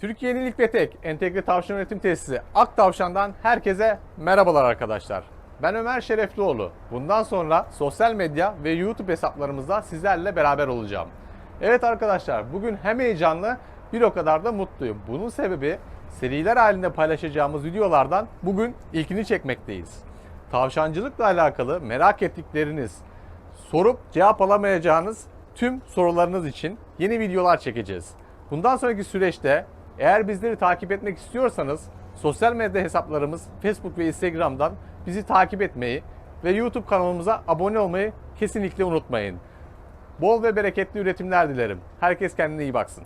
Türkiye'nin ilk ve tek entegre tavşan üretim tesisi Ak Tavşan'dan herkese merhabalar arkadaşlar. Ben Ömer Şereflioğlu. Bundan sonra sosyal medya ve YouTube hesaplarımızda sizlerle beraber olacağım. Evet arkadaşlar bugün hem heyecanlı bir o kadar da mutluyum. Bunun sebebi seriler halinde paylaşacağımız videolardan bugün ilkini çekmekteyiz. Tavşancılıkla alakalı merak ettikleriniz, sorup cevap alamayacağınız tüm sorularınız için yeni videolar çekeceğiz. Bundan sonraki süreçte eğer bizleri takip etmek istiyorsanız sosyal medya hesaplarımız Facebook ve Instagram'dan bizi takip etmeyi ve YouTube kanalımıza abone olmayı kesinlikle unutmayın. Bol ve bereketli üretimler dilerim. Herkes kendine iyi baksın.